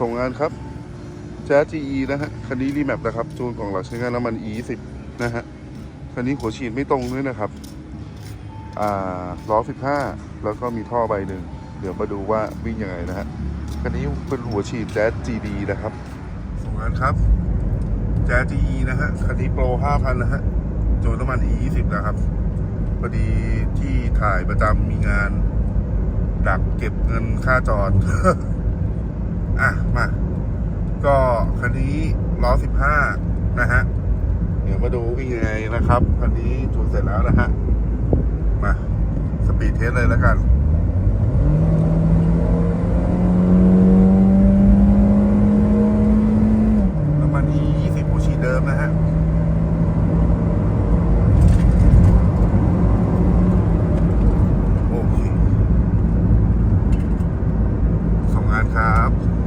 ส่งงานครับแจ๊ GE นะฮะ คันนี้รีแมปนะครับ จูนกล่องหลักใช้งานน้ำมัน E 10นะฮะ คันนี้หัวฉีดไม่ตรงด้วยนะครับ อ่า ล้อ 15 แล้วก็มีท่อใบหนึ่ง เดี๋ยวมาดูว่าวิ่งยังไงนะฮะ คันนี้เป็นหัวฉีดแจ๊ GD นะครับ ส่งงานครับแจ๊ GE นะฮะ คันนี้โปร 5,000 นะฮะ จูนน้ำมัน E 20นะครับ พอดีที่ถ่ายประจำมีงานดักเก็บเงินค่าจอด อะ มา ก็คันนี้ล้อสิบห้านะฮะ เดี๋ยวมาดูเป็นยังไงนะครับ คันนี้ถูกเสร็จแล้วนะฮะ มา สปีดเทสเลยแล้วกันครับ